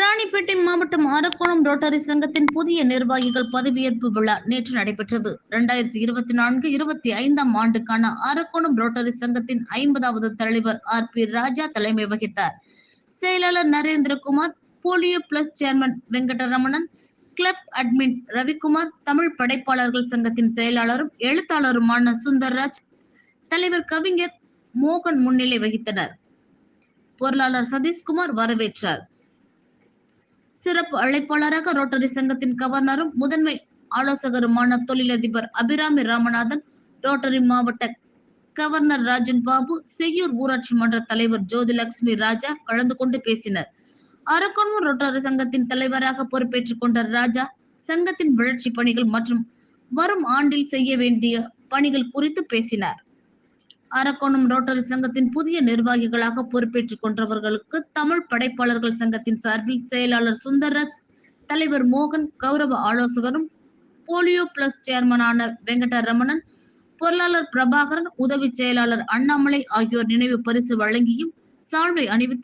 ராணிப்பேட்டை மாவட்டம் அரக்கோணம் ரோட்டரி சங்கத்தின் புதிய நிர்வாகிகள் பதவியேற்பு விழா நேற்று நடைபெற்றது. இரண்டாயிரத்தி இருபத்தி நான்கு இருபத்தி ஐந்தாம் ஆண்டுக்கான அரக்கோணம் ரோட்டரி சங்கத்தின் ஐம்பதாவது தலைவர் ஆர் பி ராஜா தலைமை வகித்தார். செயலாளர் Narendrakumar polio plus chairman Venkataramanan club admin Ravikumar Tamil படைப்பாளர்கள் சங்கத்தின் செயலாளரும் எழுத்தாளருமான சுந்தர்ராஜ் தலைவர் கவிஞர் மோகன் முன்னிலை வகித்தனர். பொருளாளர் சதீஷ்குமார் வரவேற்றார். சிறப்பு அழைப்பாளராக ரோட்டரி சங்கத்தின் கவர்னரும் முதன்மை ஆலோசகருமான தொழிலதிபர் அபிராமி ராமநாதன் ரோட்டரி மாவட்ட கவர்னர் ராஜன் பாபு செய்யூர் ஊராட்சி மன்ற தலைவர் ஜோதிலட்சுமி ராஜா கலந்து கொண்டு பேசினர். அரக்கோணம் ரோட்டரி சங்கத்தின் தலைவராக பொறுப்பேற்றுக் கொண்ட ராஜா சங்கத்தின் வளர்ச்சி பணிகள் மற்றும் வரும் ஆண்டில் செய்ய வேண்டிய பணிகள் குறித்து பேசினார். அரக்கோணம் ரோட்டரி சங்கத்தின் புதிய நிர்வாகிகளாக பொறுப்பேற்றுக் கொண்டவர்களுக்கு தமிழ் படைப்பாளர்கள் சங்கத்தின் சார்பில் செயலாளர் சுந்தர்ராஜ் தலைவர் மோகன் கௌரவ ஆலோசகரும் போலியோ பிளஸ் சேர்மனான வெங்கடரமணன் பொருளாளர் பிரபாகரன் உதவி செயலாளர் அண்ணாமலை ஆகியோர் நினைவு பரிசு வழங்கியும் சால்வை அணிவித்து